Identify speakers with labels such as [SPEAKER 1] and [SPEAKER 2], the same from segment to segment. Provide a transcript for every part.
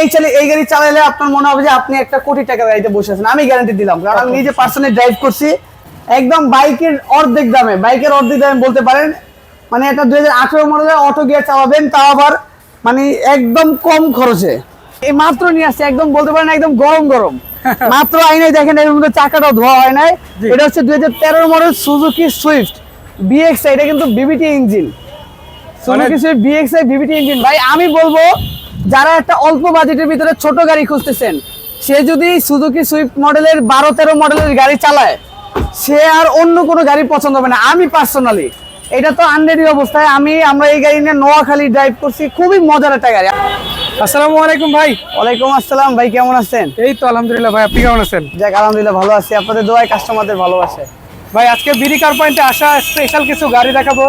[SPEAKER 1] এই চালে এই গাড়ি চালালে আপনার মনে হবে যে আপনি একটা কোটি টাকা গাড়িতে বসে আছেন। আমি গ্যারান্টি দিলাম কারণ আমি নিজে পার্সোনালি ড্রাইভ করছি। একদম বাইকের অর্ধেক দামে বাইকের অর্ধেক দামে বলতে পারেন। মানে একটা দুই হাজার আঠারো মডেলের অটো গিয়ার চালাবেন তাও আবার মানে একদম কম খরচে। এই মাত্র নিয়ে আসছে একদম বলতে পারেন একদম গরম গরম। মাত্র আইনে দেখেন এর মধ্যে চাকাটাও ধোয়া হয় নাই। এটা হচ্ছে দুই হাজার তেরো মডেল সুজুকি সুইফট বিএক্স এটা কিন্তু VVT engine Suzuki Swift BX VVT engine ভাই আমি বলব যারা একটা অল্প বাজেটের ভিতরে ছোট গাড়ি খুঁজতেছেন সে যদি সুজুকি সুইফট মডেলের বারো তেরো মডেলের গাড়ি চালায় সে আর অন্য কোনো গাড়ি পছন্দ হবে না। আমি পার্সোনালি এটা তো আনরেডি অবস্থায়। আমি আমরা এই গাড়ি নিয়ে নোয়াখালী ড্রাইভ করছি। খুবই মজার একটা গাড়ি।
[SPEAKER 2] আসসালামু আলাইকুম ভাই।
[SPEAKER 1] ওয়ালাইকুম আসসালাম। ভাই কেমন আছেন?
[SPEAKER 2] এই তো আলহামদুলিল্লাহ ভাই আপনি কেমন আছেন?
[SPEAKER 1] যাক আলহামদুলিল্লাহ ভালো আছি। আপনাদের দোয়ায় কাস্টমারদের ভালোবাসে।
[SPEAKER 2] ভাই আজকে বিডি কার পয়েন্টে আসা স্পেশাল কিছু গাড়ি দেখাবো।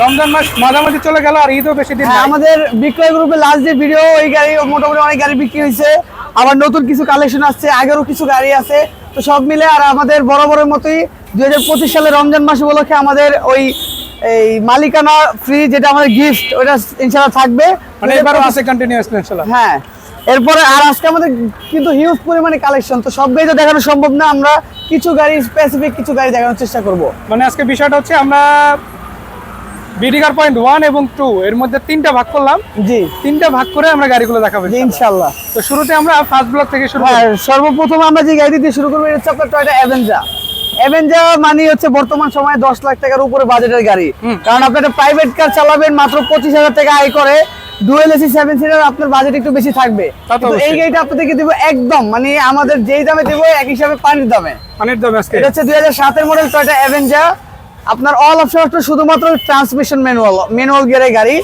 [SPEAKER 2] রমজান মাস মাঝামাঝি চলে গেল আর ঈদও বেশি দিন
[SPEAKER 1] হ্যাঁ আমাদের বিক্রয় গ্রুপে লাস্ট যে ভিডিও ওই গাড়ি মোটামুটি অনেক গাড়ি বিক্রি হয়েছে। আবার নতুন কিছু কালেকশন আসছে আগেরও কিছু গাড়ি আছে। তো সব মিলে আর আমাদের বরাবরের মতোই দুই হাজার পঁচিশ সালে রমজান মাস উপলক্ষে আমাদের ওই এই মালিকানা ফ্রি যেটা আমাদের গিফট ওটা ইনশাল্লাহ থাকবে।
[SPEAKER 2] মানে এবারও আছে কন্টিনিউয়াস
[SPEAKER 1] হ্যাঁ এরপরে আর আজকে আমাদের কিন্তু হিউজ পরিমাণে কালেকশন তো সব গাড়ি তো দেখানো সম্ভব না। আমরা কিছু গাড়ি স্পেসিফিক কিছু গাড়ি দেখানোর চেষ্টা করব।
[SPEAKER 2] মানে আজকে বিষয়টা হচ্ছে আমরা বিডি কার পয়েন্ট ওয়ান এবং টু এর মধ্যে তিনটা ভাগ করলাম।
[SPEAKER 1] জি।
[SPEAKER 2] তিনটা ভাগ করে আমরা গাড়িগুলো দেখাবো
[SPEAKER 1] ইনশাল্লাহ
[SPEAKER 2] তো শুরুতে আমরা ফার্স্ট ব্লক থেকে শুরু
[SPEAKER 1] হ্যাঁ সর্বপ্রথম আমরা যে গাড়ি দিয়ে শুরু করব এটা হচ্ছে আপনার টয়টা অ্যাভেঞ্জা অ্যাভেঞ্জা মানে হচ্ছে বর্তমান সময়ে দশ লাখ টাকার উপরে বাজেটের গাড়ি। কারণ আপনি একটা প্রাইভেট কার চালাবেন মাত্র পঁচিশ হাজার টাকা আয় করে। ডুয়েল এসি সেভেন সিটার আপনার বাজেট একটু বেশি থাকবে। এই গাড়িটা আপনাদেরকে দিব একদম মানে আমাদের যেই দামে দেবো এক হিসাবে পানির দামে।
[SPEAKER 2] অনেক দাম আজকে?
[SPEAKER 1] এটা হচ্ছে দুই হাজার সাতের মডেল টয়টা অ্যাভেঞ্জা আপনার অল অপশন হচ্ছে শুধুমাত্র ট্রান্সমিশন ম্যানুয়াল ম্যানুয়াল গিয়ারের গাড়ি।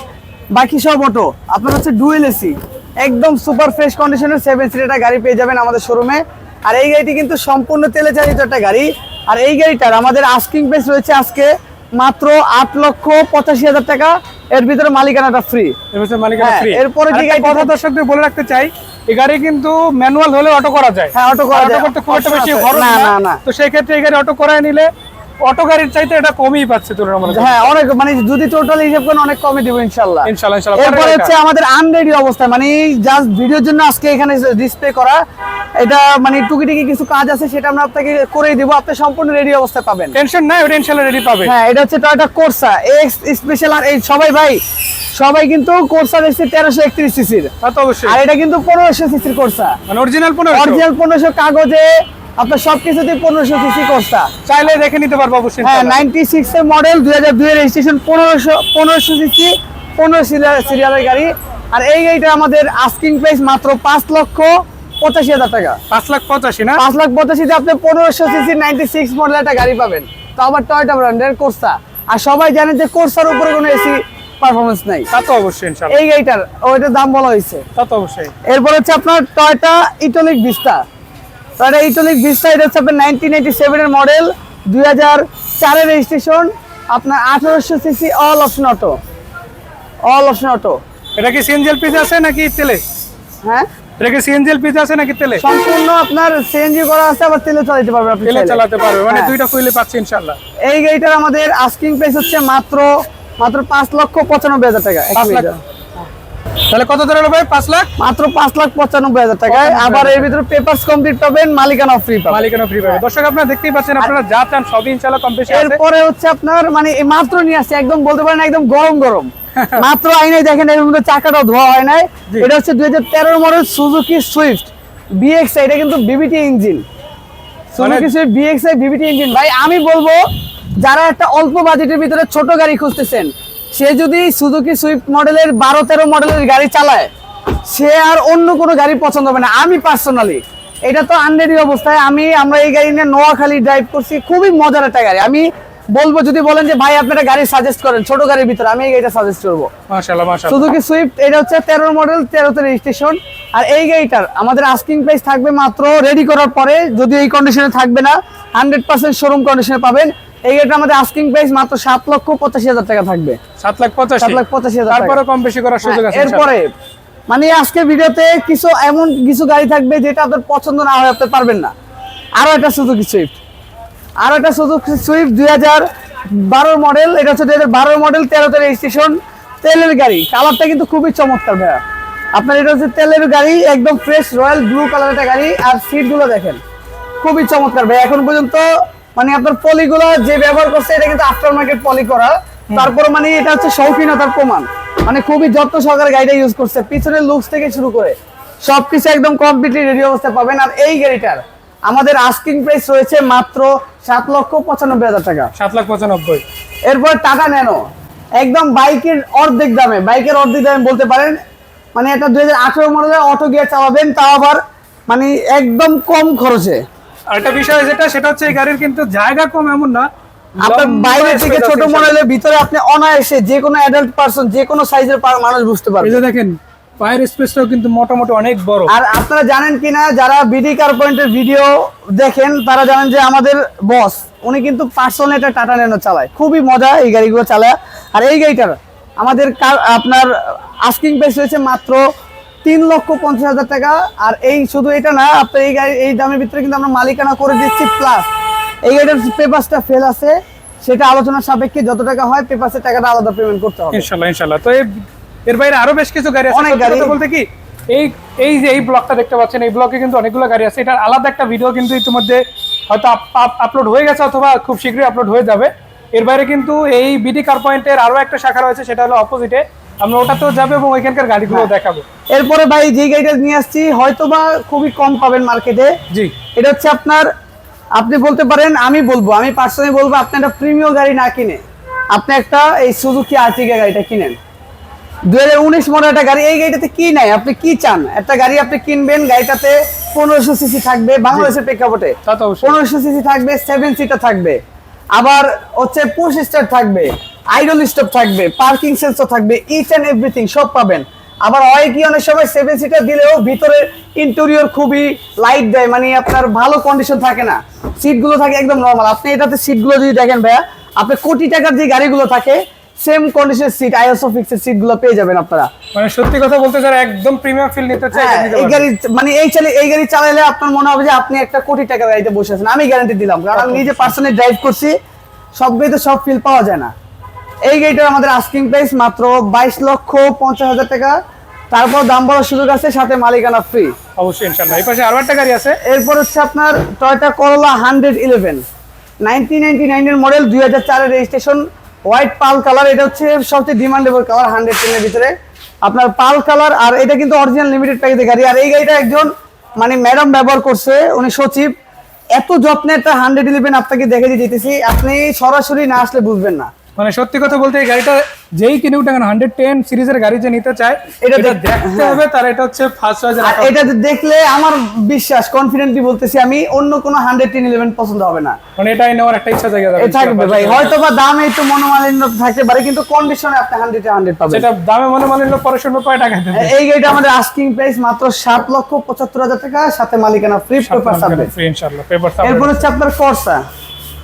[SPEAKER 1] বাকি সব অটো আপনার হচ্ছে ডুয়েল এসি একদম সুপার ফ্রেশ কন্ডিশনের সেভেন সিটার গাড়ি পেয়ে যাবেন আমাদের শোরুমে আর এই গাড়িটি কিন্তু সম্পূর্ণ তেলে চালিত একটা গাড়ি। আর এই গাড়িটার আমাদের আস্কিং প্রাইস রয়েছে আজকে মাত্র আট লক্ষ পঁচাশি হাজার টাকা। এর ভিতরে মালিকানাটা ফ্রি
[SPEAKER 2] এর মালিকানা
[SPEAKER 1] হ্যাঁ,
[SPEAKER 2] ফ্রি
[SPEAKER 1] এরপরে যে
[SPEAKER 2] কথা দর্শকদের বলে রাখতে চাই এই গাড়ি কিন্তু ম্যানুয়াল হলে অটো করা যায়।
[SPEAKER 1] হ্যাঁ, অটো করা যায়।
[SPEAKER 2] করতে খুব একটা বেশি খরচ
[SPEAKER 1] না,
[SPEAKER 2] না।
[SPEAKER 1] না, না।
[SPEAKER 2] তো সেই ক্ষেত্রে এই গাড়ি অটো করায় নিলে অটো গাড়ির চাইতে এটা কমই পাচ্ছে তুলনামূলক।
[SPEAKER 1] হ্যাঁ অনেক মানে যদি টোটাল হিসাব করেন অনেক কমে দিব ইনশাল্লাহ।
[SPEAKER 2] ইনশাআল্লাহ ইনশাআল্লাহ
[SPEAKER 1] এরপরে হচ্ছে আমাদের আনরেডি অবস্থা মানে জাস্ট ভিডিওর জন্য আজকে এখানে ডিসপ্লে করা এটা মানে টুকিটাকি কিছু কাজ আছে সেটা আমরা আপনাকে করেই দিব। আপনি সম্পূর্ণ রেডি অবস্থায় পাবেন।
[SPEAKER 2] টেনশন নাই ওটা ইনশাআল্লাহ রেডি পাবে।
[SPEAKER 1] হ্যাঁ এটা হচ্ছে টয়টা কোর্সা এক্স স্পেশাল আর এই সবাই ভাই সবাই কিন্তু কোর্সা এসছে তেরোশো একত্রিশ সিসির
[SPEAKER 2] তা তো অবশ্যই।
[SPEAKER 1] আর এটা কিন্তু পনেরোশো সিসির কোর্সা
[SPEAKER 2] মানে অরিজিনাল পনেরো
[SPEAKER 1] অরিজিনাল পনেরোশো কাগজে আপনার সবকিছুতে পনেরোশো সিসি কোর্সা
[SPEAKER 2] চাইলে দেখে নিতে পারব অবশ্যই
[SPEAKER 1] হ্যাঁ নাইনটি সিক্স এর মডেল দুই হাজার দুই রেজিস্ট্রেশন পনেরোশো পনেরোশো সিসি পনেরো সিরিয়ালের গাড়ি। আর এই গাড়িটা আমাদের আস্কিং প্রাইস মাত্র পাঁচ লক্ষ পঁচাশি হাজার টাকা।
[SPEAKER 2] পাঁচ লাখ পঁচাশি না?
[SPEAKER 1] পাঁচ লাখ পঁচাশিতে আপনি পনেরোশো সিসি নাইনটি সিক্স মডেল একটা গাড়ি পাবেন। তো আবার টয়টা ব্র্যান্ডের কোর্সা আর সবাই জানে যে কোর্সার উপরে কোনো এসি পারফরমেন্স নাই।
[SPEAKER 2] তা তো অবশ্যই ইনশাআল্লাহ।
[SPEAKER 1] এই গাড়িটার ওইটার দাম বলা হয়েছে।
[SPEAKER 2] তা তো অবশ্যই।
[SPEAKER 1] এরপর হচ্ছে আপনার টয়টা ইটোলিক ভিস্তা টয়টা ইটোলিক ভিস্তা এটা হচ্ছে আপনার নাইনটিন এইটি সেভেনের মডেল দুই হাজার চারের রেজিস্ট্রেশন আপনার আঠারোশো CC all option auto all option auto
[SPEAKER 2] এটা কি সিএনজিএল পিস আছে নাকি তেলে
[SPEAKER 1] হ্যাঁ?
[SPEAKER 2] এটা কি সিএনজিএল পিস আছে নাকি তেলে
[SPEAKER 1] সম্পূর্ণ আপনার সিএনজি করা আছে আবার তেলে চালাতে আপনি
[SPEAKER 2] তেলে চালাতে পারবে মানে
[SPEAKER 1] হ্যাঁ।
[SPEAKER 2] দুইটা ফুইলে পাচ্ছি ইনশাআল্লাহ।
[SPEAKER 1] এই গাড়িটার আমাদের আস্কিং প্রাইস হচ্ছে মাত্র মাত্র পাঁচ লক্ষ পঁচানব্বই হাজার টাকা।
[SPEAKER 2] পাঁচ লাখ
[SPEAKER 1] মিনিটে।
[SPEAKER 2] তাহলে কত ধরে ভাই? পাঁচ লাখ?
[SPEAKER 1] মাত্র পাঁচ লাখ পঁচানব্বই হাজার টাকায়। আবার এর ভিতরে পেপারস কমপ্লিট পাবেন মালিকানা ফ্রি পাবেন।
[SPEAKER 2] মালিকানা ফ্রি পাবে দর্শক আপনারা দেখতেই পাচ্ছেন আপনারা যা চান সবই ইনশাআল্লাহ কম বেশি
[SPEAKER 1] এরপরে হচ্ছে আপনার মানে মাত্র নিয়ে আসছে একদম বলতে পারেন একদম গরম গরম। মাত্র দেখেন এর মধ্যে চাকাটাও ধোয়া হয় নাই। এটা হচ্ছে দুই হাজার তেরো মডেল সুজুকি সুইফট বিএক্স এটা কিন্তু VVT engine Suzuki Swift BX VVT engine ভাই আমি বলব যারা একটা অল্প বাজেটের ভিতরে ছোট গাড়ি খুঁজতেছেন সে যদি সুজুকি সুইফট মডেলের বারো তেরো মডেলের গাড়ি চালায় সে আর অন্য কোনো গাড়ি পছন্দ হবে না। আমি পার্সোনালি এটা তো আনরেডি অবস্থায়। আমি আমরা এই গাড়ি নিয়ে নোয়াখালী ড্রাইভ করছি। খুবই মজার একটা গাড়ি। আমি বলব যদি বলেন যে ভাই আপনারা গাড়ি সাজেস্ট করেন ছোট গাড়ির ভিতরে আমি এই গাড়িটা সাজেস্ট করব। সুজুকি সুইফট এটা হচ্ছে তেরো মডেল তেরোতে রেজিস্ট্রেশন আর এই গাড়িটার আমাদের আস্কিং প্রাইস থাকবে মাত্র রেডি করার পরে যদি এই কন্ডিশনে থাকবে না হান্ড্রেড পার্সেন্ট শোরুম কন্ডিশনে পাবেন। এই গাড়িটা আমাদের আস্কিং প্রাইস মাত্র সাত লক্ষ পঁচাশি হাজার টাকা থাকবে।
[SPEAKER 2] সাত লাখ পঁচাশি।
[SPEAKER 1] সাত লাখ পঁচাশি হাজার
[SPEAKER 2] তারপরে কম বেশি করার সুযোগ
[SPEAKER 1] হ্যাঁ,
[SPEAKER 2] আছে
[SPEAKER 1] এরপরে মানে আজকে ভিডিওতে কিছু এমন কিছু গাড়ি থাকবে যেটা আপনার পছন্দ না হয় আপনি পারবেন না। আরও একটা সুজুকি সুইফট আরও একটা সুজুকি সুইফট দুই হাজার বারো মডেল এটা হচ্ছে দুই হাজার বারো মডেল তেরোতে রেজিস্ট্রেশন তেলের গাড়ি। কালারটা কিন্তু খুবই চমৎকার ভাইয়া। আপনার এটা হচ্ছে তেলের গাড়ি একদম ফ্রেশ রয়্যাল ব্লু কালার একটা গাড়ি আর সিটগুলো দেখেন। খুবই চমৎকার ভাই এখন পর্যন্ত মানে আপনার পলিগুলো যে ব্যবহার করছে এটা কিন্তু আফটার মার্কেট পলি করা তারপর মানে এটা হচ্ছে শৌখিনতার প্রমাণ। মানে খুবই যত্ন সহকারে গাড়িটা ইউজ করছে। পিছনের লুকস থেকে শুরু করে সবকিছু একদম কমপ্লিটলি রেডি অবস্থায় পাবেন। আর এই গাড়িটার আমাদের আস্কিং প্রাইস রয়েছে মাত্র সাত লক্ষ পঁচানব্বই হাজার টাকা।
[SPEAKER 2] সাত লাখ পঁচানব্বই।
[SPEAKER 1] এরপর টাকা নেনো একদম বাইকের অর্ধেক দামে বাইকের অর্ধেক দামে বলতে পারেন। মানে একটা দুই হাজার আঠারো মডেলের অটো গিয়ে চালাবেন তাও আবার মানে একদম কম খরচে।
[SPEAKER 2] একটা বিষয় যেটা সেটা হচ্ছে এই গাড়ির কিন্তু জায়গা কম এমন না।
[SPEAKER 1] আপনার বাইরে থেকে ছোট ভিতরে আপনি অনায়াসে যে কোনো অ্যাডাল্ট পারসন যে কোনো সাইজের মানুষ বুঝতে পারবে।
[SPEAKER 2] এই যে দেখেন পায়ের স্পেসটাও কিন্তু মোটামুটি অনেক বড়।
[SPEAKER 1] আর আপনারা জানেন কিনা যারা বিডি কার পয়েন্টের ভিডিও দেখেন তারা জানেন যে আমাদের বস উনি কিন্তু পার্সোনাল একটা টাটা ন্যানো চালায়। খুবই মজা এই গাড়িগুলো চালায়। আর এই গাড়িটার আমাদের আপনার আস্কিং প্রাইস রয়েছে মাত্র তিন লক্ষ পঞ্চাশ হাজার টাকা। আর এই শুধু এটা না আপনার এই গাড়ি এই দামের ভিতরে কিন্তু আমরা মালিকানা করে দিচ্ছি প্লাস এই গাড়িটার পেপারসটা ফেল আছে। সেটা আলোচনার সাপেক্ষে যত টাকা হয় পেপারসের টাকাটা আলাদা পেমেন্ট করতে হবে।
[SPEAKER 2] ইনশাল্লাহ ইনশাল্লাহ। তো এর বাইরে আরও বেশ কিছু গাড়ি আছে।
[SPEAKER 1] অনেক গাড়ি।
[SPEAKER 2] বলতে কি এই এই যে এই ব্লকটা দেখতে পাচ্ছেন এই ব্লকে কিন্তু অনেকগুলো গাড়ি আছে। এটার আলাদা একটা ভিডিও কিন্তু ইতিমধ্যে হয়তো আপলোড হয়ে গেছে অথবা খুব শীঘ্রই আপলোড হয়ে যাবে। এর বাইরে কিন্তু এই বিডি কার পয়েন্টের আরও একটা শাখা রয়েছে সেটা হলো অপোজিটে আমরা ওটাতেও যাব এবং ওইখানকার গাড়িগুলো
[SPEAKER 1] হ্যাঁ।
[SPEAKER 2] দেখাবো।
[SPEAKER 1] এরপরে ভাই যে গাড়িটা নিয়ে আসছি হয়তো বা খুবই কম পাবেন মার্কেটে।
[SPEAKER 2] জি।
[SPEAKER 1] এটা হচ্ছে আপনার আপনি বলতে পারেন আমি বলব আমি পার্সোনালি বলব আপনি একটা প্রিমিয়াম গাড়ি না কিনে আপনি একটা এই সুজুকি আর্টিকা গাড়িটা কিনেন। দুই হাজার উনিশ মডেল একটা গাড়ি এই গাড়িটাতে কি নাই? আপনি কি চান? একটা গাড়ি আপনি কিনবেন গাড়িটাতে পনেরোশো সিসি থাকবে বাংলাদেশের প্রেক্ষাপটে। পনেরোশো সিসি থাকবে সেভেন সিটার থাকবে। আবার হচ্ছে পুশ স্টার থাকবে আইডল স্টপ থাকবে পার্কিং সেন্সর থাকবে ইচ অ্যান্ড এভরিথিং সব পাবেন। আবার হয় কি, অনেক সময় সেভেন সিটার দিলেও ভিতরে ইন্টেরিয়র খুবই লাইট দেয় মানে আপনার ভালো কন্ডিশন থাকে না। সিটগুলো থাকে একদম নর্মাল আপনি এটাতে সিটগুলো যদি দেখেন ভাইয়া, আপনি কোটি টাকার যে গাড়িগুলো থাকে সেম কন্ডিশনের সিট আইএসও ফিক্সের সিটগুলো পেয়ে যাবেন আপনারা।
[SPEAKER 2] মানে সত্যি কথা বলতে যারা একদম প্রিমিয়াম ফিল নিতে চাই
[SPEAKER 1] হ্যাঁ, এই। গাড়ি মানে এই চালে এই গাড়ি চালালে আপনার মনে হবে যে আপনি একটা কোটি টাকা গাড়িতে বসে আছেন। আমি গ্যারান্টি দিলাম কারণ আমি নিজে পার্সোনালি ড্রাইভ করছি সব গাড়িতে সব ফিল পাওয়া যায় না। এই গাড়িটার আমাদের আস্কিং প্রাইস মাত্র বাইশ লক্ষ পঞ্চাশ হাজার টাকা। তারপর দাম বলার সুযোগ আছে সাথে মালিকানা ফ্রি
[SPEAKER 2] অবশ্যই ইনশাল্লাহ এই পাশে আরও একটা গাড়ি আছে।
[SPEAKER 1] এরপর হচ্ছে আপনার Toyota Corolla hundred eleven nineteen ninety নাইনের মডেল দুই হাজার চারের রেজিস্ট্রেশন হোয়াইট পাল কালার এটা হচ্ছে সবচেয়ে ডিমান্ডেবল কালার হান্ড্রেড টেনের ভিতরে। আপনার পাল কালার আর এটা কিন্তু অরিজিনাল লিমিটেড প্যাকেজের গাড়ি। আর এই গাড়িটা একজন মানে ম্যাডাম ব্যবহার করছে, উনি সচিব। এত যত্নে একটা হান্ড্রেড ইলেভেন আপনাকে দেখে দিয়ে যেতেছি আপনি সরাসরি না আসলে বুঝবেন না।
[SPEAKER 2] মানে সত্যি কথা বলতে এই গাড়িটা যেই কিনুক না কেন হান্ড্রেড টেন সিরিজের গাড়ি যে নিতে চায়
[SPEAKER 1] এটা
[SPEAKER 2] এটা দেখতে
[SPEAKER 1] হ্যাঁ।
[SPEAKER 2] হবে তার এটা হচ্ছে ফার্স্ট
[SPEAKER 1] আর এটা দেখলে আমার বিশ্বাস কনফিডেন্টলি বলতেছি আমি অন্য কোনো হান্ড্রেড টেন ইলেভেন পছন্দ হবে না।
[SPEAKER 2] মানে এটাই নেওয়ার একটা ইচ্ছা জায়গা
[SPEAKER 1] থাকবে ভাই হয়তো বা দাম একটু মনোমালিন্য থাকতে পারে কিন্তু কন্ডিশনে আপনি হান্ড্রেড হান্ড্রেড পাবেন।
[SPEAKER 2] সেটা দামে মনে মানিল পরে শূন্য পায় টাকা দেবে।
[SPEAKER 1] এই গাড়িটা আমাদের আস্কিং প্রাইস মাত্র সাত লক্ষ পঁচাত্তর হাজার টাকা সাথে মালিকানা ফ্রি পেপার
[SPEAKER 2] পেপার
[SPEAKER 1] এরপর হচ্ছে আপনার কোর্সা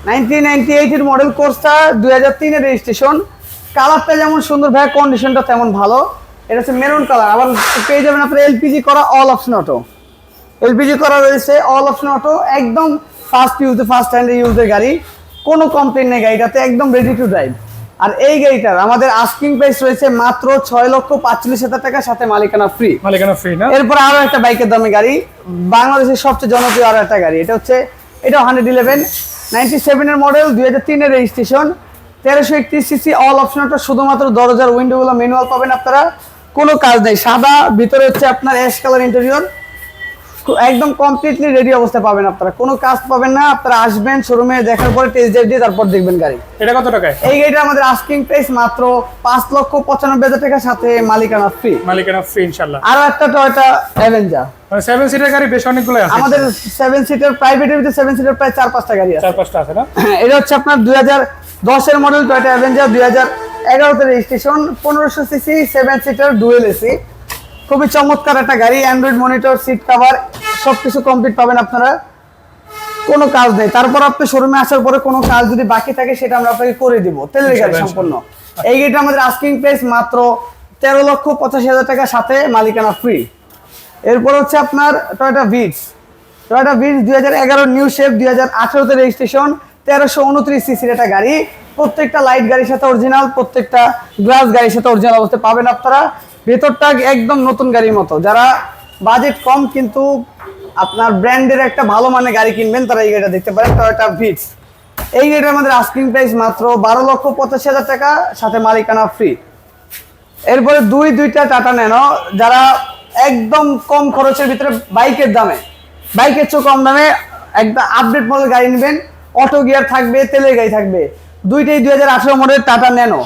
[SPEAKER 1] নাইনটিন নাইনটি এইট এর মডেল কোর্সা দুই হাজার তিনের রেজিস্ট্রেশন কালারটা যেমন সুন্দর ভাই কন্ডিশনটা তেমন ভালো। এটা হচ্ছে মেরুন কালার আবার পেয়ে যাবেন আপনার এলপিজি করা অল অপশন অটো এলপিজি করা রয়েছে অল অপশন অটো একদম ফার্স্ট ইউজে ফার্স্ট হ্যান্ড ইউজের গাড়ি। কোনো কমপ্লেন নেই গাড়িটাতে একদম রেডি টু ড্রাইভ আর এই গাড়িটার আমাদের আস্কিং প্রাইস রয়েছে মাত্র ছয় লক্ষ পাঁচচল্লিশ হাজার টাকার সাথে মালিকানা ফ্রি
[SPEAKER 2] মালিকানা ফ্রি না?
[SPEAKER 1] এরপর আরও একটা বাইকের দামে গাড়ি। বাংলাদেশের সবচেয়ে জনপ্রিয় আরও একটা গাড়ি। এটা হচ্ছে এটা হান্ড্রেড ইলেভেন নাইনটি সেভেনের মডেল দুই হাজার তিনের রেজিস্ট্রেশন তেরোশো একত্রিশ সিসি অল অপশনটা শুধুমাত্র দরজার উইন্ডোগুলো ম্যানুয়াল পাবেন আপনারা। কোনো কাজ নেই, সাদা, ভিতরে হচ্ছে আপনার অ্যাশ কালার ইন্টেরিয়র একদম কমপ্লিটলি রেডি অবস্থায় পাবেন আপনারা। কোনো কাজ পাবেন না আপনারা আসবেন শোরুমে দেখার পরে টেস্ট ড্রাইভ দিয়ে তারপর দেখবেন গাড়ি।
[SPEAKER 2] এটা কত টাকায়?
[SPEAKER 1] এই গাড়িটা আমাদের আস্কিং প্রাইস মাত্র পাঁচ লক্ষ পঁচানব্বই হাজার টাকার সাথে মালিকানা ফ্রি
[SPEAKER 2] মালিকানা ফ্রি ইনশাআল্লাহ।
[SPEAKER 1] আরও একটা টয়টা অ্যাভেঞ্জার
[SPEAKER 2] মানে সেভেন সিটের গাড়ি বেশ অনেকগুলো আছে।
[SPEAKER 1] আমাদের সেভেন সিটার প্রাইভেটের ভিতরে সেভেন সিটার প্রায় চার পাঁচটা গাড়ি আছে।
[SPEAKER 2] চার পাঁচটা আছে না?
[SPEAKER 1] হ্যাঁ, এটা হচ্ছে আপনার দুই হাজার দশের মডেল টয়টা অ্যাভেঞ্জার দুই হাজার এগারোতে রেজিস্ট্রেশন পনেরোশো CC seven seater dual AC খুবই চমৎকার একটা গাড়ি অ্যান্ড্রয়েড মনিটর সিট কাভার সব কিছু কমপ্লিট পাবেন আপনারা। কোনো কাজ নেই। তারপর আপনি শোরুমে আসার পরে কোনো কাজ যদি বাকি থাকে সেটা আমরা আপনাকে করে দিব। তেলের গাড়ি সম্পূর্ণ। এই গাড়িটা আমাদের আস্কিং প্রাইস মাত্র তেরো লক্ষ পঁচাশি হাজার টাকার সাথে মালিকানা ফ্রি এরপর হচ্ছে আপনার টয়টা ভিটস টয়টা ভিটস দুই হাজার এগারো নিউ শেপ দুই হাজার আঠেরোতে রেজিস্ট্রেশন তেরোশো উনত্রিশ সিসির একটা গাড়ি। প্রত্যেকটা লাইট গাড়ির সাথে অরিজিনাল প্রত্যেকটা গ্লাস গাড়ির সাথে অরিজিনাল অবস্থায় পাবেন আপনারা। ভেতরটা একদম নতুন গাড়ির মতো। যারা বাজেট কম, কিন্তু আপনার ব্র্যান্ডের একটা ভালো মানের গাড়ি কিনবেন, তারা এই গাড়িটা দেখতে পারেন টয়োটা ভিটস এই গাড়িটার আমাদের আস্কিং প্রাইস মাত্র বারো লক্ষ পঁচাশি হাজার টাকা, সাথে মালিকানা ফ্রি এরপরে দুই দুইটা টাটা ন্যানো যারা একদম কম খরচের ভিতরে বাইকের দামে, বাইকের চেয়ে কম দামে একদম আপডেট মডেল গাড়ি নেবেন। অটো গিয়ার থাকবে, তেলের গাড়ি থাকবে। দুইটাই দুই হাজার আঠেরো মডেল টাটা ন্যানো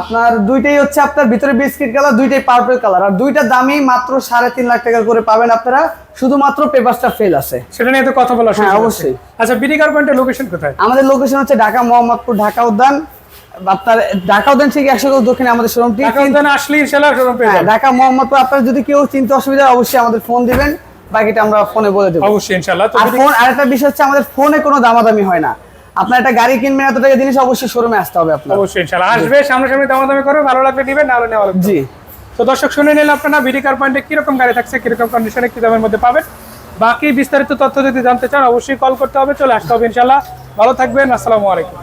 [SPEAKER 1] আপনার দুইটাই হচ্ছে আপনার ভিতরে বিস্কিট কালার দুইটাই পার্পল কালার আর দুইটা দামই মাত্র সাড়ে তিন লাখ টাকা করে পাবেন আপনারা। শুধুমাত্র পেপারটা ফেল আছে।
[SPEAKER 2] সেটা নিয়ে তো কথা বলা
[SPEAKER 1] হ্যাঁ, অবশ্যই।
[SPEAKER 2] আচ্ছা বিডি পয়েন্টের লোকেশন কোথায়?
[SPEAKER 1] আমাদের লোকেশন হচ্ছে ঢাকা মোহাম্মদপুর ঢাকা উদ্যান। আপনার ঢাকা উদ্যান থেকে একশো গজ দক্ষিণে আমাদের শোরুমটি
[SPEAKER 2] ঢাকা আসলেই
[SPEAKER 1] হ্যাঁ
[SPEAKER 2] যাবেন।
[SPEAKER 1] ঢাকা মোহাম্মদপুর। আপনার যদি কেউ চিন্তা অসুবিধা অবশ্যই আমাদের ফোন দিবেন। বাকিটা আমরা ফোনে বলে দেবো।
[SPEAKER 2] অবশ্যই
[SPEAKER 1] আর ফোন আরেকটা বিষয় হচ্ছে আমাদের ফোনে কোনো দামাদামি হয় না। আপনার একটা গাড়ি কিনবেন এত টাকা জিনিস অবশ্যই শোরুমে আসতে হবে আপনার।
[SPEAKER 2] অবশ্যই ইনশাআল্লাহ। আসবে সামনাসামনি দামাদামি করে ভালো লাগবে দিবেন না হলে নেওয়া লাগবে
[SPEAKER 1] জি।
[SPEAKER 2] তো দর্শক শুনে নিলেন আপনারা বিডি কার পয়েন্টে কীরকম গাড়ি থাকছে কীরকম কন্ডিশনে কি দামের মধ্যে পাবেন? বাকি বিস্তারিত তথ্য যদি জানতে চান অবশ্যই কল করতে হবে চলে আসতে হবে ইনশাআল্লাহ। ভালো থাকবেন আসসালামু আলাইকুম।